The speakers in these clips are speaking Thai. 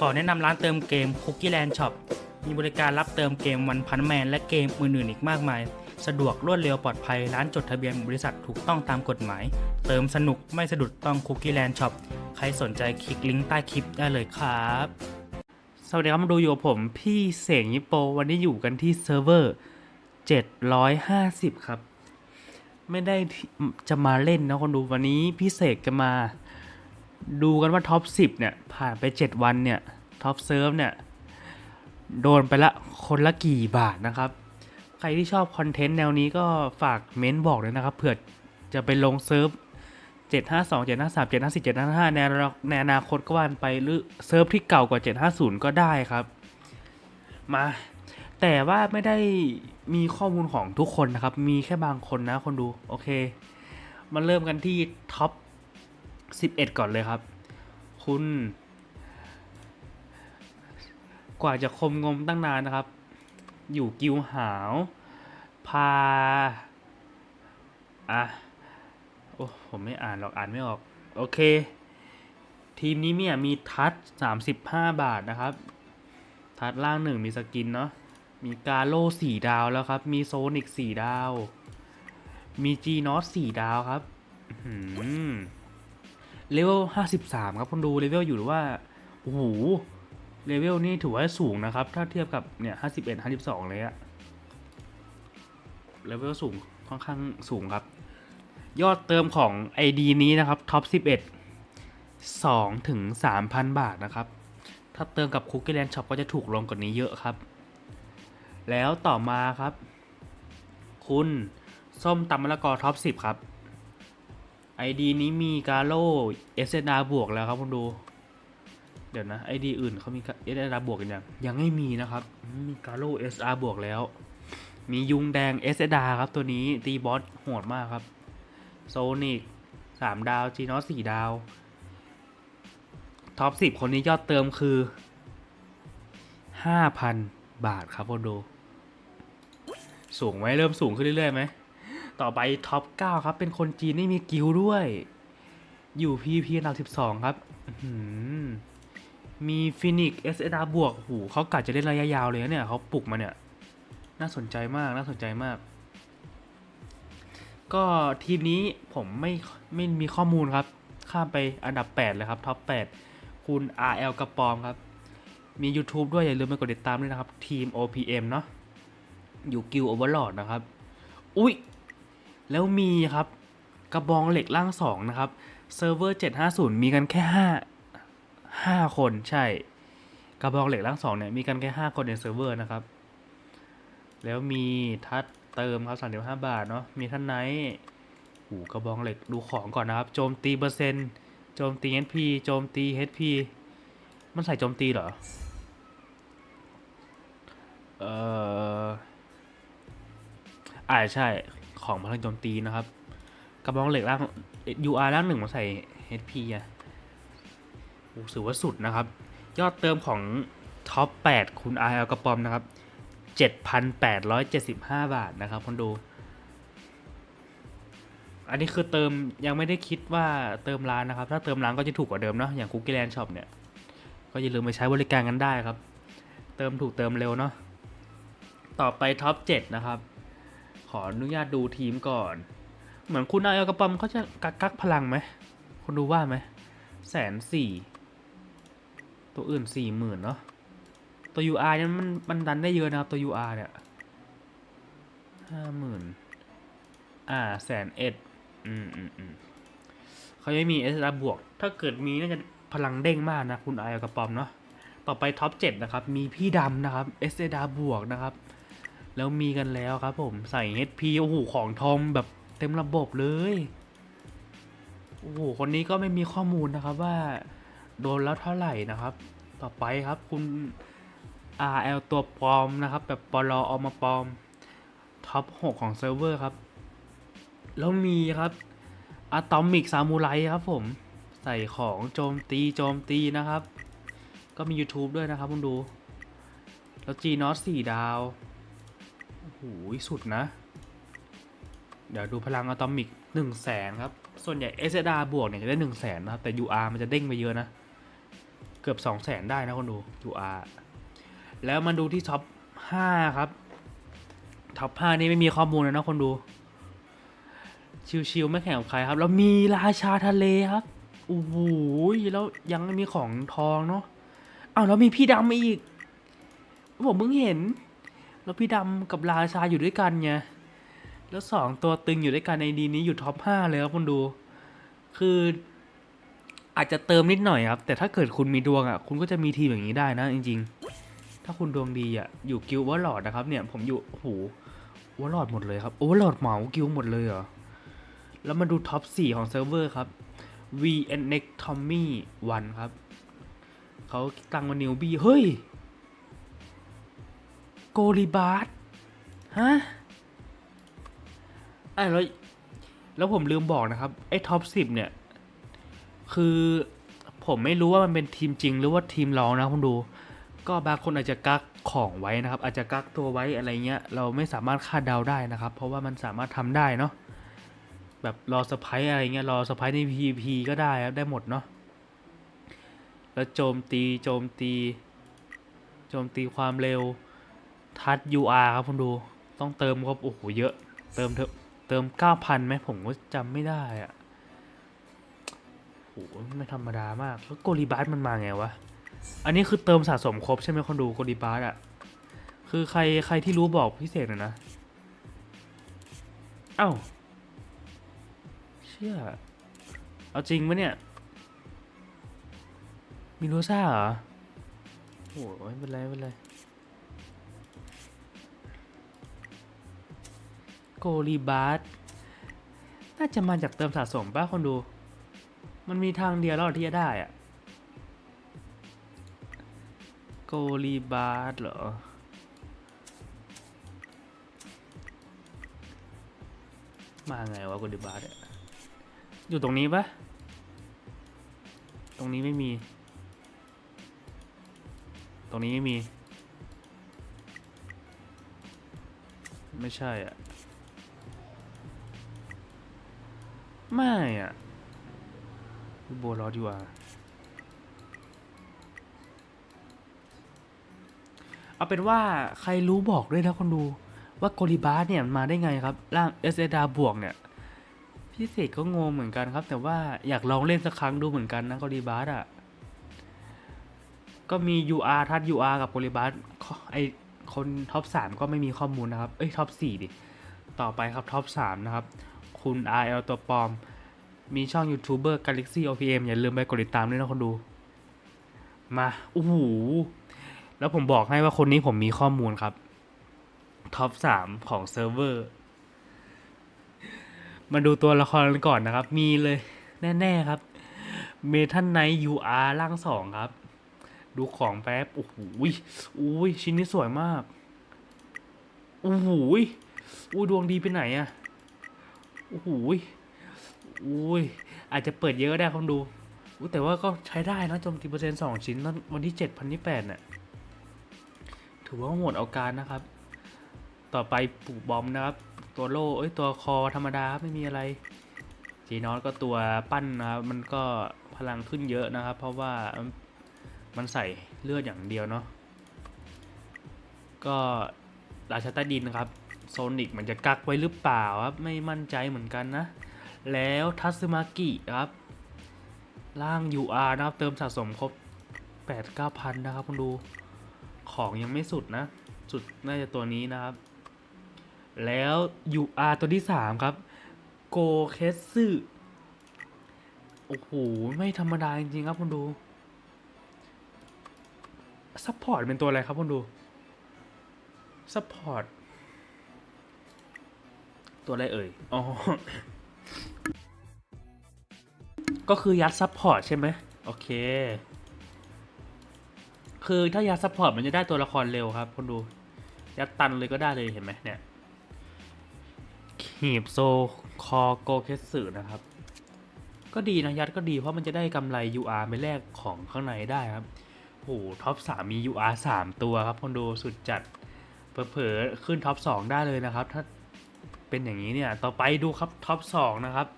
ขอแนะนำร้านเติมเกม Cookie Land Shop มีบริการรับเติมเกมวันพันแมนและเกมอื่นๆอีกมากมาย สะดวกรวดเร็วปลอดภัย ร้านจดทะเบียนบริษัทถูกต้องตามกฎหมาย เติมสนุกไม่สะดุดต้อง Cookie Land Shop ใครสนใจคลิกลิงก์ใต้คลิปได้เลยครับ สวัสดีครับมาดูอยู่กับผมพี่เสงยิปโป วันนี้อยู่กันที่เซิร์ฟเวอร์ 750 ครับ ไม่ได้จะมาเล่นนะคนดูวันนี้พี่เสกจะมา ดูกันว่าท็อป 10 เนี่ย ผ่านไป 7 วันเนี่ย ท็อปเซิร์ฟเนี่ย โดนไปละคนละกี่บาทนะครับ ใครที่ชอบคอนเทนต์แนวนี้ก็ฝากเม้นบอกเลยนะครับเผื่อจะไปลงเซิร์ฟ752 753 754 755ในอนาในอนาคตก็ว่านไปหรือเซิร์ฟที่เก่ากว่า 750 ก็ได้ครับ มา แต่ว่าไม่ได้มีข้อมูลของทุกคนนะครับ มีแค่บางคนนะคนดู โอเค มาเริ่มกันที่ท็อป 11 ก่อนเลยครับ คุณ กว่าจะคมงมตั้งนานนะครับ อยู่กิวหาว พา อะ โอ้ ผมไม่อ่านหรอกอ่านไม่ออก โอเค ทีมนี้เนี่ยมีทัช35 บาทนะครับ ทัดล่างหนึ่งมีสกินเนาะมีกาโล่สี่ดาวแล้วครับ มีโซนิกสี่ดาว มีจีนอสสี่ดาวครับ อื เลเวลห้าสิบสามครับคนดูเลเวลอยู่หรือว่าโอ้โหเลเวลนี่ถือว่าสูงนะครับ ถ้าเทียบกับเนี่ยห้าสิบเอ็ดห้าสิบสองเลยอะเลเวลสูงค่อนข้างสูงครับ ยอดเติมของ ID นี้นะครับท็อป11 2ถึง3,000 บาทนะครับ ถ้าเติมกับ Cookie Land Shop ก็จะถูกลงกว่านี้เยอะครับ แล้วต่อมาครับ คุณส้มตำมะละกอท็อป10 ครับ ID นี้มีกาโล่เอสเบวกแล้วครับคุณดู เดี๋ยวนะ ID อื่นเขามีเอสบวกกันยังยังไม่มีนะครับ มีกาโล่เอสบวกแล้ว มียุงแดงเอสครับตัวนี้ตีบอสโหดมากครับโซนิกสามดาวจีนอสสี่ดาวท็อปสิบคนนี้ยอดเติมคือห้าพันบาทครับคนดู สูงไหมเริ่มสูงขึ้นเรื่อยๆไหม ต่อไปท็อปเก้าครับ เป็นคนจีนไม่มีกิลด์ด้วย อยู่พีพีอันดับสิบสองครับมีฟินิกเอสเอดาบวกหูเขากะจะเล่นระยะยาวเลยเนี่ยเขาปลุกมาเนี่ย น่าสนใจมากน่าสนใจมาก ก็ทีมนี้ผมไม่ไม่มีข้อมูลครับ ข้ามไปอันดับ 8 เลยครับ ท็อป 8 คุณ RL กระปอมครับ มี YouTube ด้วย อย่าลืมไปกดติดตามด้วยนะครับ ทีม OPM เนาะอยู่กิลโอเวอร์ลอดนะครับ อุ๊ย แล้วมีครับ กระบองเหล็กล่าง2นะครับเซิร์ฟเวอร์ 750 มีกันแค่ 5 5 คนใช่ กระบองเหล็กล่าง2เนี่ยมีกันแค่ 5 คนในเซิร์ฟเวอร์นะครับ แล้วมีทัดเติมครับ 35 บาทเนาะมีท่านไนท์หูกระบองเหล็กดูของก่อนนะครับ โจมตีเปอร์เซ็นต์โจมตี HP โจมตี HP มันใส่โจมตีเหรอ เอออ่าใช่ ของพลังโจมตีนะครับ กระบองเหล็กล่าง UR ล่างหนึ่งมาใส่ HP อะโอ้ถือว่าสุดนะครับ ยอดเติมของท็อป 8 คุณ RL กระปอมนะครับ 7,875 บาทนะครับคนดูอันนี้คือเติมยังไม่ได้คิดว่าเติมร้านนะครับ ถ้าเติมร้านก็จะถูกกว่าเดิมเนาะอย่าง Cookie Land Shop เนี่ย ก็อย่าลืมไปใช้บริการกันได้ครับ เติมถูกเติมเร็วเนาะต่อไปท็อป 7 นะครับ ออนุญาตดูทีมก่อน เหมือนคุณอาเอลกระปอมเขาจะกักกักพลังไหมคุณดูว่าไหมแสนสี่ตัวอื่นสี่หมื่นเนาะตัว UR เนี่ยมันมันดันได้เยอะนะครับตัว UR เนี่ยห้าหมื่นอ่าแสนเอ็ดอืมอืมอืมเขายังไม่มี SR บวก ถ้าเกิดมีน่าจะพลังเด้งมากนะ คุณไอกับปอมเนาะต่อไปท็อป7นะครับ มีพี่ดำนะครับ SR บวกนะครับ แล้วมีกันแล้วครับผมใส่ HP โอ้โหของทอมแบบเต็มระบบเลย โอ้โห คนนี้ก็ไม่มีข้อมูลนะครับว่า โดนแล้วเท่าไหร่นะครับ ต่อไปครับคุณ RL ตัวปลอมนะครับ แบบปลอออกมาปลอม ท็อป 6 ของเซิร์ฟเวอร์ครับ แล้วมีครับอะตอมิกซามูไรครับผม ใส่ของโจมตีโจมตีนะครับ ก็มี YouTube ด้วยนะครับคุณดู แล้ว G n o t 4ดาว โหสุดนะ เดี๋ยวดูพลังอะตอมิก1 0 0 0 0แสนครับ ส่วนใหญ่ s d r บวกเนี่ยจะได้ 1 0 0 0 0แสนนะครับ แต่ UR มันจะเด้งไปเยอะนะ เกือบสองแสนได้นะคนดู UR แล้วมาดูที่ท็อปห้าครับ ท็อปห้านี่ไม่มีข้อมูลเลยนะคนดู ชิวๆไม่แข่งกับใครครับ แล้วมีราชาทะเลครับโอ้โหแล้วยังมีของทองเนาะอ้าวแล้วมีพี่ดำอีกผมเพิ่งเห็น แล้วพี่ดำกับราชาอยู่ด้วยกันไงแล้วสองตัวตึงอยู่ด้วยกันในดีนี้อยู่ท็อปห้าเลยครับคุณดู คืออาจจะเติมนิดหน่อยครับ แต่ถ้าเกิดคุณมีดวงอะ คุณก็จะมีทีมอย่างนี้ได้นะจริง ๆ ถ้าคุณดวงดีอะ อยู่กิลวอลลอดนะครับเนี่ย ผมอยู่โอ้โหวอลลอดหมดเลยครับโอ้วอลลอดเหมากิลหมดเลยเหรอ แล้วมาดูท็อปสี่ของเซิร์ฟเวอร์ครับ VNX Tommy 1 ครับ เขาตั้งว่านิวบี้เฮ้ย โกลิบาร์ฮะไอ้แล้วแล้วผมลืมบอกนะครับ ไอ้ท็อปสิบเนี่ย คือผมไม่รู้ว่ามันเป็นทีมจริงหรือว่าทีมรองนะคุณดู ก็บางคนอาจจะกักของไว้นะครับ อาจจะกักตัวไว้อะไรเงี้ย เราไม่สามารถคาดเดาได้นะครับ เพราะว่ามันสามารถทำได้เนาะ แบบรอสไปอะไรเงี้ย รอสไปใน PVP ก็ได้ครับ ได้หมดเนาะ แล้วโจมตี โจมตี โจมตีความเร็ว ทัด UR ครับคุณดูต้องเติมครับโอ้โหเยอะ เติมเถอะเติม9,000ไหมผมก็จำไม่ได้อะโอ้โหไม่ธรรมดามากแล้วโกลิบาสมันมาไงวะ อันนี้คือเติมสะสมครบใช่ไหมคนดูโกลิบาสอะคือใครใครที่รู้บอกพิเศษหน่อยนะเอ้าเชื่อเอาจริงปะเนี่ยมิโนซ่าเหรอโอ้ยไม่เป็นไรไม่เป็นไร โกลีบาร์น่าจะมาจากเติมสะสมป่ะคนดู มันมีทางเดียวแล้วที่จะได้อะโกลีบาร์เหรอ มาไงวะโกลีบาร์เนี่ยอยู่ตรงนี้ปะตรงนี้ไม่มี ตรงนี้ไม่มี ไม่ใช่อะ ไม่อะดูโบรอดีกว่าเอาเป็นว่าใครรู้บอกด้วยนะคนดู ว่าโกลิบาสเนี่ยมาได้ไงครับ ร่างเอสเอดาบวกเนี่ยพี่เสกก็งงเหมือนกันครับ แต่ว่าอยากลองเล่นสักครั้งดูเหมือนกันนะโกลิบาสอะ ก็มี UR ทัด UR กับโกลิบาสไอคนท็อปสามก็ไม่มีข้อมูลนะครับ เอ้ยท็อปสี่ดิ ต่อไปครับท็อปสามนะครับ คุณ RL ตัวปลอม มีช่องยูทูบเบอร์ Galaxy OPM อย่าลืมไปกดติดตามด้วยนะคนดู มาโอ้โหแล้วผมบอกให้ว่าคนนี้ผมมีข้อมูลครับ ท็อปสามของเซิร์ฟเวอร์ มาดูตัวละครกันก่อนนะครับ มีเลย แน่ ๆ ครับ เมทันไน UR ร่างสองครับ ดูของแป๊บ โอ้โหอุ้ยชิ้นนี้สวยมาก โอ้โหอุ้ยดวงดีไปไหนอะ โอ้โหอุ้ยอาจจะเปิดเยอะก็ได้คนดูอุ้แต่ว่าก็ใช้ได้นะโจมตีเปอร์เซ็นต์สองชิ้นตอนวันที่เจ็ดพันที่แปดเนี่ยถือว่าหมดเอาการนะครับ ต่อไปปลูกบอมนะครับ ตัวโล่เอ้ยตัวคอธรรมดาไม่มีอะไรจีนอสก็ตัวปั้นนะครับ มันก็พลังขึ้นเยอะนะครับ เพราะว่ามันใส่เลือดอย่างเดียวเนาะก็ราชาใต้ดินนะครับ โซนิกมันจะกักไว้หรือเปล่าครับไม่มั่นใจเหมือนกันนะ แล้วทัซึมากิครับร่าง UR นะครับเติมสะสมครบ 8 9พันนะครับคุณดูของยังไม่สุดนะ สุดน่าจะตัวนี้นะครับ แล้ว UR ตัวที่ 3 ครับโกเคสึโอ้โห ไม่ธรรมดาจริงๆครับคุณดูซัพพอร์ตเป็นตัวอะไรครับคุณดูซัพพอร์ต ตัวอะไรเอ่ย อ๋อ ก็คือยัดซัพพอร์ตใช่ไหม โอเค คือถ้ายัดซัพพอร์ตมันจะได้ตัวละครเร็วครับคุณดู ยัดตันเลยก็ได้เลยเห็นไหมเนี่ยขีบโซคอโกเคสึนะครับ ก็ดีนะยัดก็ดีเพราะมันจะได้กำไร UR ไปแลกของข้างในได้ครับโอ้โหท็อป3มี UR 3 ตัวครับคนดูสุดจัดเผลอๆขึ้นท็อป 2 ได้เลยนะครับ ถ้า เป็นอย่างนี้เนี่ย ต่อไปดูครับท็อป2นะครับ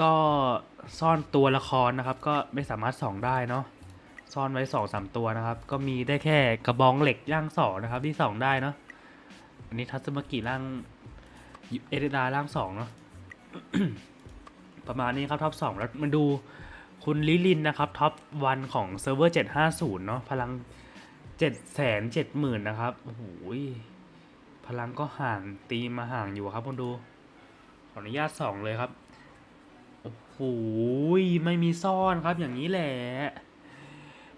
ก็ซ่อนตัวละครนะครับ ก็ไม่สามารถส่องได้เนาะซ่อนไว้สองสามตัวนะครับ ก็มีได้แค่กระบองเหล็กย่างสองนะครับ ที่ส่องได้เนาะอันนี้ทัศมกิร่างเอเดดาร่างสองเนาะประมาณนี้ครับท็อปสองแล้วมาดูคุณลิลินนะครับท็อปวันของเซิร์ฟเวอร์เจ็ดห้าศูนย์เนาะพลังเจ็ดแสนเจ็ดหมื่นนะครับ โอ้โห พลังก็ห่างตีมาห่างอยู่ครับคุณดู ขออนุญาตสองเลยครับ โอ้โหไม่มีซ่อนครับอย่างนี้แหละ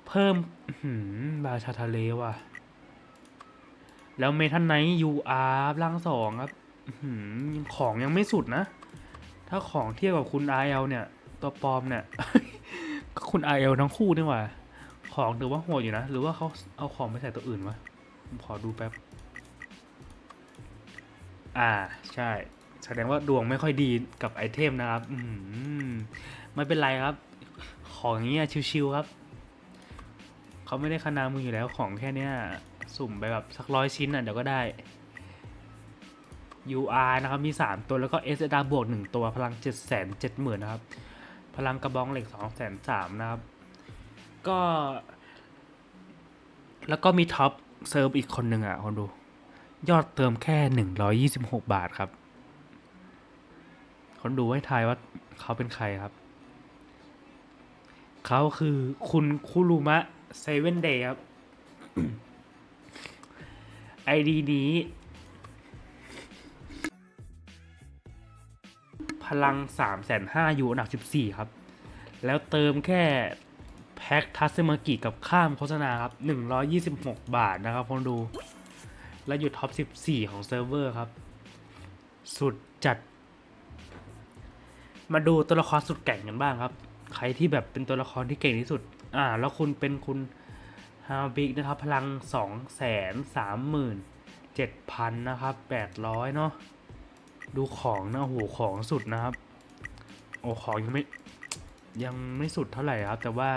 เพิ่มหือราชาทะเลว่ะ แล้วเมทันไนยูอาร์ร่างสองครับหือของยังไม่สุดนะ ถ้าของเทียบกับคุณ RL เอลเนี่ย ตัวปลอมเนี่ย ก็คุณ RL ทั้งคู่นี่หว่า ของถือว่าโหดอยู่นะ หรือว่าเขาเอาของไปใส่ตัวอื่นวะผมขอดูแป๊บ อ่าใช่ แสดงว่าดวงไม่ค่อยดีกับไอเทมนะครับ อืมไม่เป็นไรครับ ของอย่างเงี้ยชิวๆครับเขาไม่ได้คณามืออยู่แล้วของแค่เนี้ย สุ่มไปแบบสักร้อยชิ้นอะเดี๋ยวก็ได้ UR นะครับ มี 3 ตัวแล้วก็ SR บวก 1 ตัวพลัง 7 7 0 0 0 0นะครับ พลังกระบองเหล็ก 2 3 0 0 0นะครับ ก็ แล้วก็มีท็อปเซิร์ฟอีกคนหนึ่งอะคนดู ยอดเติมแค่ 126 บาทครับ คนดูให้ทายว่าเขาเป็นใครครับ เขาคือคุณคุรุมะเซเว่นเดย์ครับไอดีนี้ พลัง3 5 0 0 0อยู่อันดับ14 ครับ แล้วเติมแค่แพ็คทัสเมากิกับข้ามโฆษณาครับ 126 บาทนะครับคนดู และอยู่ท็อป 14 ของเซิร์ฟเวอร์ครับ สุดจัด มาดูตัวละครสุดเก่งกันบ้างครับ ใครที่แบบเป็นตัวละครที่เก่งที่สุด อ่า แล้วคุณเป็นคุณฮาบิกนะครับ พลัง 2 3 3 7 0 0 0 นะครับ 800 เนาะดูของนะโอ้โหของสุดนะครับ โอ้ของยังไม่ยังไม่สุดเท่าไหร่ครับ แต่ว่า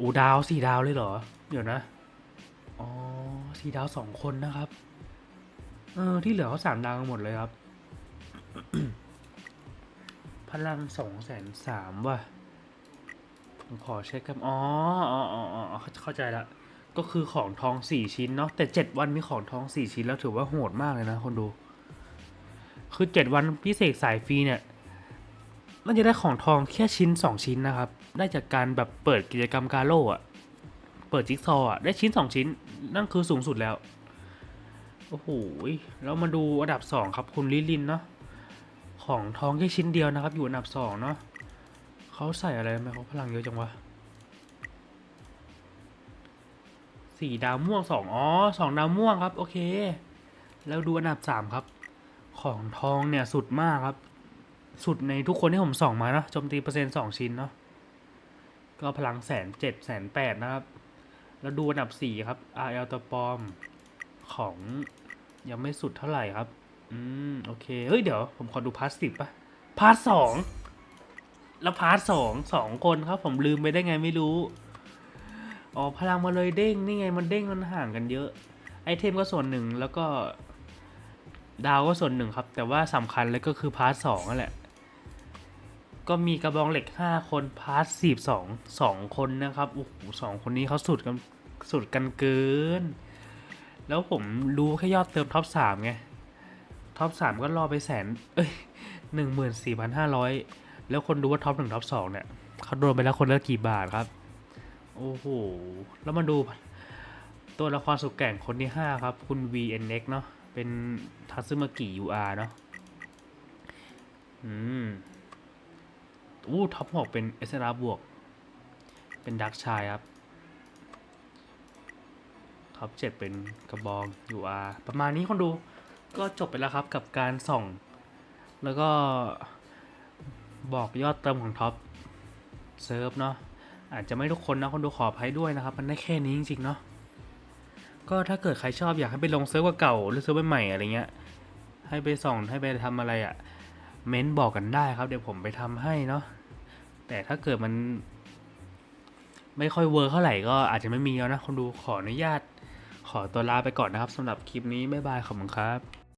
อูดาวสี่ดาวเลยเหรอ เดี๋ยวนะ อ๋อสี่ดาวสองคนนะครับ เออ ที่เหลือเขาสามดาวหมดเลยครับ พลังสองแสนสามว่ะ ผมขอเช็คครับอ๋ออ๋ออ๋ออ๋อเข้าใจละ ก็คือของทองสี่ชิ้นเนาะ แต่เจ็ดวันมีของทองสี่ชิ้นแล้วถือว่าโหดมากเลยนะคนดู คือเจ็ดวันพิเศษสายฟรีเนี่ย มันจะได้ของทองแค่ชิ้นสองชิ้นนะครับ ได้จากการแบบเปิดกิจกรรมกาโล่อะเปิดจิ๊กซอว์อะได้ชิ้นสองชิ้น นั่นคือสูงสุดแล้ว โอ้โหแล้วมาดูอันดับสองครับคุณลิลินเนาะ ของทองแค่ชิ้นเดียวนะครับ อยู่อันดับสองเนาะเขาใส่อะไรไหมเขาพลังเยอะจังวะสี่ดาวม่วงสองอ๋อสองดาวม่วงครับ โอเค แล้วดูอันดับสามครับ ของทองเนี่ยสุดมากครับ สุดในทุกคนที่ผมส่องมาเนาะโจมตีเปอร์เซ็นต์สองชิ้นเนาะก็พลังแสนเจ็ดแสนแปดนะครับ แล้วดูอันดับสี่ครับ RL ตัวปลอม ของยังไม่สุดเท่าไหร่ครับ อืม โอเค เฮ้ย เดี๋ยว ผมขอดูพาร์ทสิบปะพาร์ทสองแล้วพาร์ทสองสองคนครับ ผมลืมไปได้ไงไม่รู้ อ๋อ พลังมาเลยเด้ง นี่ไงมันเด้งมันห่างกันเยอะ ไอเทมก็ส่วนหนึ่งแล้วก็ ดาวก็ส่วนหนึ่งครับ แต่ว่าสำคัญเลยก็คือพาร์ทสองนั่นแหละ ก็มีกระบองเหล็กห้าคนพาร์ทสี่สองสองคนนะครับโอ้โหสองคนนี้เขาสุดกันสุดกันเกิน แล้วผมรู้แค่ยอดเติมท็อปสามไงท็อปสามก็รอไปแสนเอ้ยหนึ่งหมื่นสี่พันห้าร้อยแล้วคนดูว่าท็อปหนึ่งท็อปสองเนี่ยเขาโดนไปแล้วคนละกี่บาทครับ โอ้โห แล้วมาดูตัวละครสุดแก่งคนที่ห้าครับ คุณ VNX เนาะเป็นทัซึมากิ UR เนาะอืม อู้ท็อปหกเป็นเอสราบวก เป็นดักชายครับท็อปเจ็ดเป็นกระบอง UR ประมาณนี้คนดูก็จบไปแล้วครับกับการส่อง แล้วก็บอกยอดเติมของท็อปเซิร์ฟเนาะอาจจะไม่ทุกคนนะคนดูขออภัยด้วยนะครับ มันได้แค่นี้จริงๆเนาะก็ถ้าเกิดใครชอบอยากให้ไปลงเซิร์ฟว่าเก่าหรือเซิร์ฟใหม่อะไรเงี้ยให้ไปส่องให้ไปทำอะไรอะ่ะเม้นบอกกันได้ครับเดี๋ยวผมไปทำให้เนาะ แต่ถ้าเกิดมัน ไม่ค่อยเวิร์กเท่าไหร่ก็อาจจะไม่มีแล้วนะคนดูขออนุญาต ขอตัวลาไปก่อนนะครับสำหรับคลิปนี้บ๊ายบายขอบคุณครับ